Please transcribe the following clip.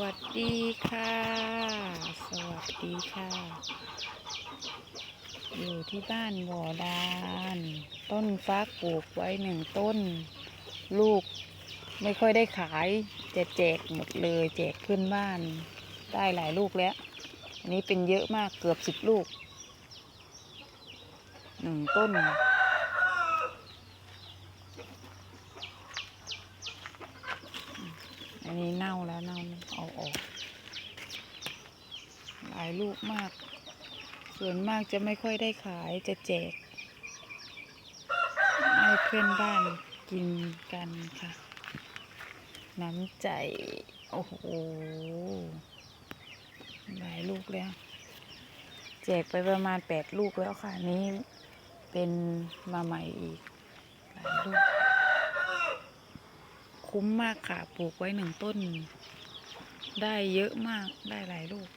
วัสดีค่ะ สวัสดีค่ะ อยู่ที่บ้านบ่อดาน ต้นฟักปลูกไว้หนึ่งต้น ลูกไม่ค่อยได้ขายจะแจกหมดเลย แจกขึ้นบ้าน ได้หลายลูกแล้ว อันนี้เป็นเยอะมากเกือบสิบลูกหนึ่งต้น อันนี้เน่าแล้วเน่าเอาออก หลายลูกมาก ส่วนมากจะไม่ค่อยได้ขายจะแจก ให้เพื่อนบ้านกินกันค่ะ น้ำใจ โอ้โห หลายลูกแล้ว แจกไปประมาณแปดลูกแล้วค่ะ นี้เป็นมาใหม่อีก หลายลูก คุ้มมากค่ะ ปลูกไว้หนึ่งต้น ได้เยอะมากได้หลายลูก